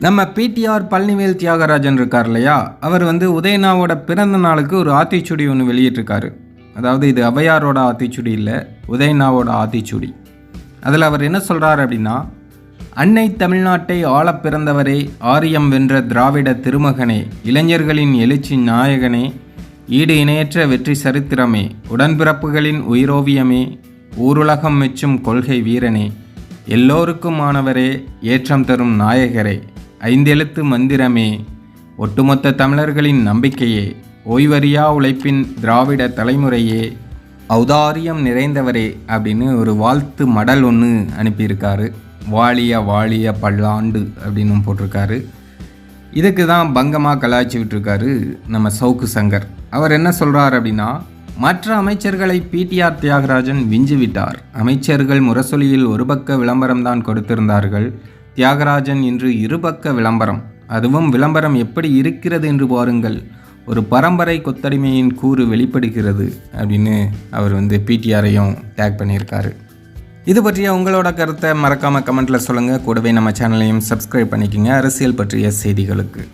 நம்ம பிடிஆர் பழனிவேல் தியாகராஜன் இருக்கார் இல்லையா? அவர் வந்து உதயநாவோட பிறந்த நாளுக்கு ஒரு ஆத்திச்சுடி ஒன்று வெளியிட்டிருக்காரு. அதாவது இது அவையாரோட ஆத்திச்சுடி இல்லை உதயநாவோட ஆத்திச்சுடி. அதில் அவர் என்ன சொல்கிறார் அப்படின்னா அன்னை தமிழ்நாட்டை ஆள பிறந்தவரே ஆரியம் வென்ற திராவிட திருமகனே இளைஞர்களின் எழுச்சி நாயகனே ஈடு இணையற்ற வெற்றி சரித்திரமே உடன்பிறப்புகளின் உயிரோவியமே ஊருலகம் மெச்சும் கொள்கை வீரனே எல்லோருக்குமானவரே ஏற்றம் தரும் நாயகரே ஐந்தெழுத்து மந்திரமே. ஒட்டுமொத்த தமிழர்களின் நம்பிக்கையே ஓய்வறியா உழைப்பின் திராவிட தலைமுறையே ஔதாரியம் நிறைந்தவரே அப்படின்னு ஒரு வாழ்த்து மடல் ஒன்று அனுப்பியிருக்காரு. வாழிய வாழிய பல்லாண்டு அப்படின்னு போட்டிருக்காரு. இதுக்கு தான் பங்கமாக கலாய்ச்சி விட்டுருக்காரு நம்ம சவுக்கு சங்கர். அவர் என்ன சொல்கிறார் அப்படின்னா மற்ற அமைச்சர்களை பிடிஆர் தியாகராஜன் விஞ்சு விட்டார் அமைச்சர்கள் முரசொலியில் ஒரு பக்க விளம்பரம்தான் கொடுத்திருந்தார்கள். தியாகராஜன் இன்று இருபக்க விளம்பரம். அதுவும் விளம்பரம் எப்படி இருக்கிறது என்று பாருங்கள். ஒரு பரம்பரை கொத்தடிமையின் கூறு வெளிப்படுகிறது அப்படின்னு அவர் வந்து பிடிஆரையும் டேக் பண்ணியிருக்காரு. இது பற்றிய உங்களோட கருத்தை மறக்காமல் கமெண்ட்டில் சொல்லுங்கள் கூடவே நம்ம சேனலையும் சப்ஸ்கிரைப் பண்ணிக்கோங்க. அரசியல் பற்றிய செய்திகளுக்கு.